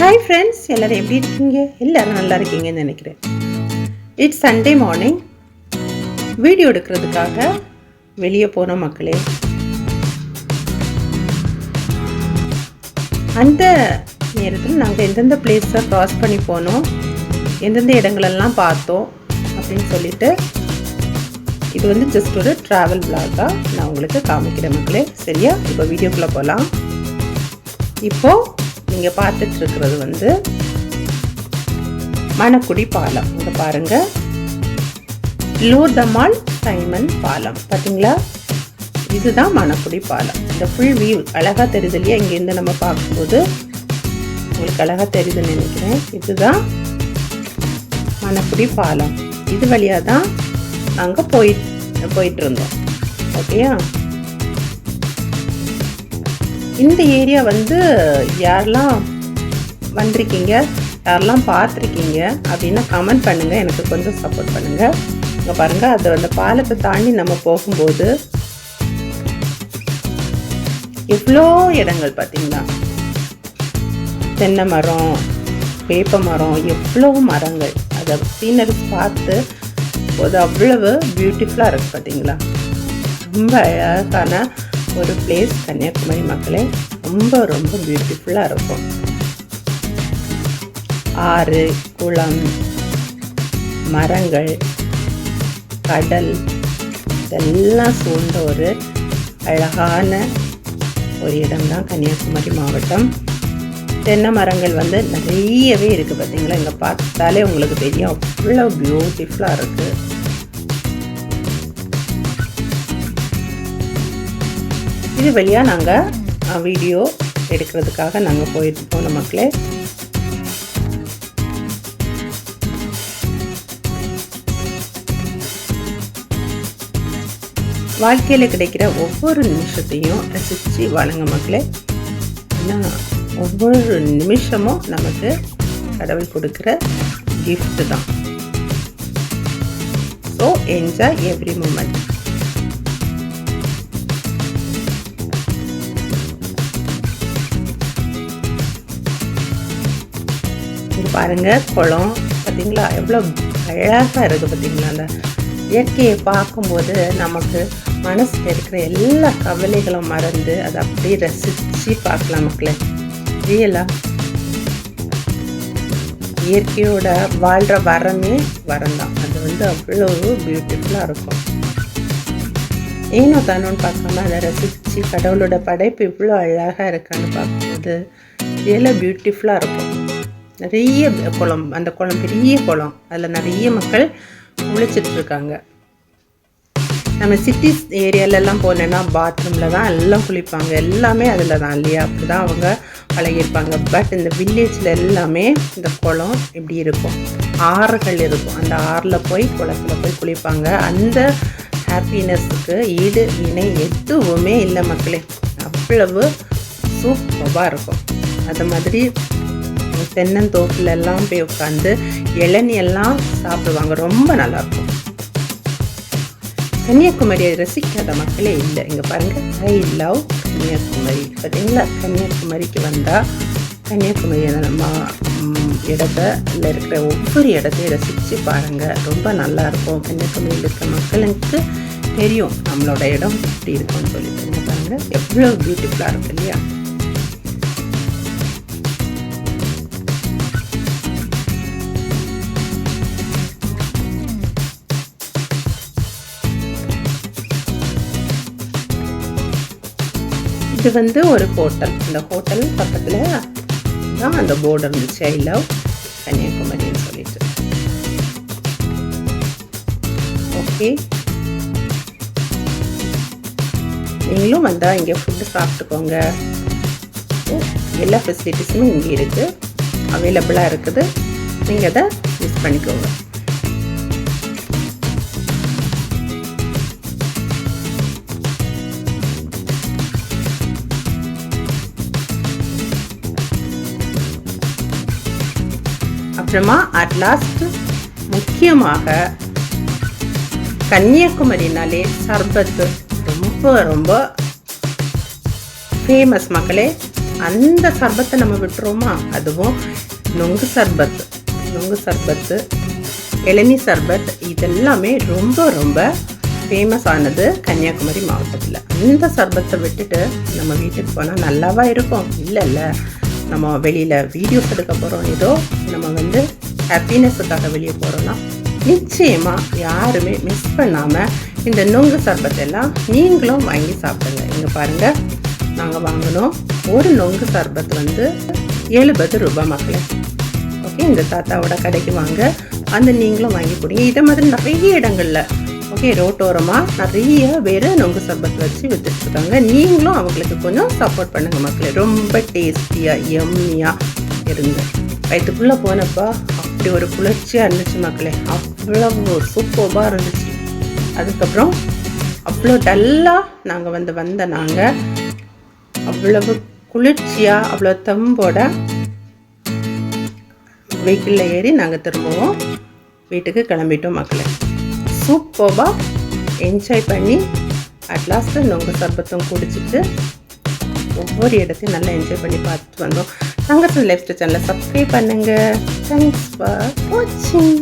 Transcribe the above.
Hi friends எல்லோரும் எப்படி இருக்கீங்க? எல்லோரும் நல்லா இருக்கீங்கன்னு நினைக்கிறேன். இட்ஸ் சண்டே மார்னிங் வீடியோ எடுக்கிறதுக்காக வெளியே போன மக்களே. அந்த நேரத்தில் நாங்கள் எந்தெந்த பிளேஸை க்ராஸ் பண்ணி போனோம் எந்தெந்த இடங்களெல்லாம் பார்த்தோம் அப்படின்னு சொல்லிட்டு இது வந்து ஜஸ்ட் ஒரு ட்ராவல் பிளாகாக நான் உங்களுக்கு காமிக்கிறேன் மக்களே. சரியா? இப்போ வீடியோக்குள்ளே போகலாம் இப்போது நீங்கள் பார்த்துட்டு இருக்கிறது வந்து மணக்குடி பாலம். இங்கே பாருங்கள் லூர்தமால் சைமன் பாலம். பார்த்தீங்களா இதுதான் மணக்குடி பாலம். இந்த ஃபுல் வியூ அழகாக தெரியுது இல்லையா? இங்கேருந்து நம்ம பார்க்கும்போது. உங்களுக்கு அழகாக தெரியுதுன்னு நினைக்கிறேன். இதுதான் மணக்குடி பாலம். இது வழியாக தான் நாங்கள் போய் போயிட்டு இருந்தோம் ஓகேயா? இந்த ஏரியா வந்து யாரெல்லாம் வந்திருக்கீங்க யாரெல்லாம் பார்த்துருக்கீங்க அப்படின்னா கமெண்ட் பண்ணுங்கள் எனக்கு கொஞ்சம் சப்போர்ட் பண்ணுங்கள் இங்கே பாருங்கள் அது அந்த பாலத்தை தாண்டி நம்ம போகும்போது எவ்வளோ இடங்கள் பார்த்தீங்களா? தென்னை மரம் வேப்ப மரம் எவ்வளோ மரங்கள். அதை சீனரி பார்த்து போது அவ்வளவு பியூட்டிஃபுல்லாக இருக்குது பார்த்தீங்களா? ரொம்ப அழகான ஒரு பிளேஸ் கன்னியாகுமரி மக்களே ரொம்ப ரொம்ப பியூட்டிஃபுல்லாக இருக்கும். ஆறு குளம் மரங்கள் கடல் இதெல்லாம் சூழ்ந்த ஒரு அழகான ஒரு இடம்தான் கன்னியாகுமரி மாவட்டம். தென்னை மரங்கள் வந்து நிறையவே இருக்குது பார்த்தீங்களா? இங்கே பார்த்தாலே உங்களுக்கு தெரியும். அவ்வளோ பியூட்டிஃபுல்லாக இருக்குது இது வழியாக நாங்கள் வீடியோ எடுக்கிறதுக்காக நாங்கள் போயிட்டு போன மக்களே. வாழ்க்கையில் கிடைக்கிற ஒவ்வொரு நிமிஷத்தையும் ரசித்து வழங்க மக்களே. ஏன்னா ஒவ்வொரு நிமிஷமும் நமக்கு கடவுள் கொடுக்குற கிஃப்ட் தான். ஸோ என்ஜாய் எவ்ரி மூமெண்ட் பாருங்கள் குளம் பார்த்தீங்களா எவ்வளோ அழகாக இருக்குது பார்த்தீங்களா அந்த இயற்கையை பார்க்கும்போது நமக்கு மனசில் இருக்கிற எல்லா கவலைகளும் மறந்து அதை அப்படியே ரசித்து பார்க்கலாம் மக்களே. ரியலா இயற்கையோட வாழ்கிற வரமே வரம் தான் அது வந்து அவ்வளோ பியூட்டிஃபுல்லாக இருக்கும். ஏனோ தானோன்னு பார்க்காம அதை ரசித்து கடவுளோட படைப்பு இவ்வளோ அழகாக இருக்கான்னு பார்க்கும்போது ரியலாக பியூட்டிஃபுல்லாக இருக்கும். நிறைய குளம் அந்த குளம் பெரிய குளம். அதில் நிறைய மக்கள் குளிச்சுட்டு இருக்காங்க நம்ம சிட்டிஸ் ஏரியாலெல்லாம் போனேன்னா பாத்ரூமில் தான் எல்லாம் குளிப்பாங்க. எல்லாமே அதில் தான் இல்லையா? அப்படி தான் அவங்க பழகியிருப்பாங்க. பட் இந்த வில்லேஜில் எல்லாமே இந்த குளம் இப்படி இருக்கும். ஆறுகள் இருக்கும். அந்த ஆறில் போய் குளத்தில் போய் குளிப்பாங்க. அந்த ஹாப்பினஸ்ஸுக்கு ஈடு இணை எதுவுமே இல்லை மக்களே. அவ்வளவு சூப்பராக இருக்கும். அது மாதிரி தென்னந்தோப்பில் எல்லாம் போய் உட்காந்து இளநியெல்லாம் சாப்பிடுவாங்க. ரொம்ப நல்லாயிருக்கும் கன்னியாகுமரியை ரசிக்காத மக்களே இல்லை. இங்கே பாருங்கள் ஐ லவ் கன்னியாகுமரி. பார்த்தீங்களா? கன்னியாகுமரிக்கு வந்தால் கன்னியாகுமரியான நம்ம இடத்துல இருக்கிற ஒவ்வொரு இடத்தையும் ரசித்து பாருங்கள் ரொம்ப நல்லாயிருக்கும் கன்னியாகுமரியில் இருக்கிற மக்களுக்கு தெரியும் நம்மளோட இடம் எப்படி இருக்கும்னு சொல்லி பாருங்கள் எவ்வளோ பியூட்டிஃபுல்லாக இருக்கும் இல்லையா? இது வந்து ஒரு ஹோட்டல். இந்த ஹோட்டல் பக்கத்தில் தான் அந்த போர்டு இருந்துச்சு. ஐ லவ் கன்னியாகுமரின்னு சொல்லிட்டு. ஓகே நீங்களும் வந்தால் இங்கே ஃபுட்டு சாப்பிட்டுக்கோங்க. எல்லா ஃபெசிலிட்டிஸுமே இங்கே இருக்குது அவைலபிளாக இருக்குது. நீங்கள் அதை யூஸ் பண்ணிக்கோங்க. அப்புறமா அட் லாஸ்ட் முக்கியமாக கன்னியாகுமரினாலே சர்பத்து ரொம்ப ரொம்ப ஃபேமஸ் மக்களே. அந்த சர்பத்தை நம்ம விட்டுறோமா அதுவும் நொங்கு சர்பத் நொங்கு சர்பத்து இளநீ சர்பத் இதெல்லாமே ரொம்ப ரொம்ப ஃபேமஸ் ஆனது கன்னியாகுமரி மாவட்டத்தில். அந்த சர்பத்தை விட்டுட்டு நம்ம வீட்டுக்கு போனால் நல்லாவா இருக்கும்? இல்லை இல்லை நம்ம வெளியில் வீடியோஸ் எடுக்க போகிறோம் ஏதோ நம்ம வந்து ஹாப்பினஸுக்காக வெளியே போகிறோம்னா நிச்சயமாக யாருமே மிஸ் பண்ணாமல் இந்த நுங்கு சர்பத்தெல்லாம் நீங்களும் வாங்கி சாப்பிடுங்க. இங்கே பாருங்கள் நாங்கள் வாங்கினோம் ஒரு நொங்கு சர்பத் வந்து எழுபது ரூபாய் மக்களே. ஓகே இந்த தாத்தாவோட கடைக்கு வாங்க. அந்த நீங்களும் வாங்கி கொடுங்க. இதை மாதிரி நிறைய இடங்களில் ஓகே ரோட்டோரமாக நிறைய பேர் நொங்கு சர்பத் வச்சு வித்துட்ருக்காங்க நீங்களும் அவங்களுக்கு கொஞ்சம் சப்போர்ட் பண்ணுங்கள் மக்களே. ரொம்ப டேஸ்டியாக எம்மியாக இருந்து வயிற்றுக்குள்ளே போனப்போ அப்படி ஒரு குளிர்ச்சியாக இருந்துச்சு மக்களே. அவ்வளவு சூப்பர்பாக இருந்துச்சு. அதுக்கப்புறம் அவ்வளோ டல்லாக நாங்கள் வந்து வந்த நாங்கள் அவ்வளவு குளிர்ச்சியாக அவ்வளோ தம்போட வெஹிக்கிளில் ஏறி நாங்கள் திரும்பவும் வீட்டுக்கு கிளம்பிட்டோம் மக்களை. சூப்பர்வாக என்ஜாய் பண்ணி அட்லாஸ்ட்டு நொங்க சர்பத்தும் குடிச்சிட்டு ஒவ்வொரு இடத்தையும் நல்லா என்ஜாய் பண்ணி பார்த்துட்டு வந்தோம். தங்கத்தில் லைஃப் ஸ்டைல் சேனலை சப்ஸ்கிரைப் பண்ணுங்கள் தேங்க்ஸ் ஃபார் வாட்சிங்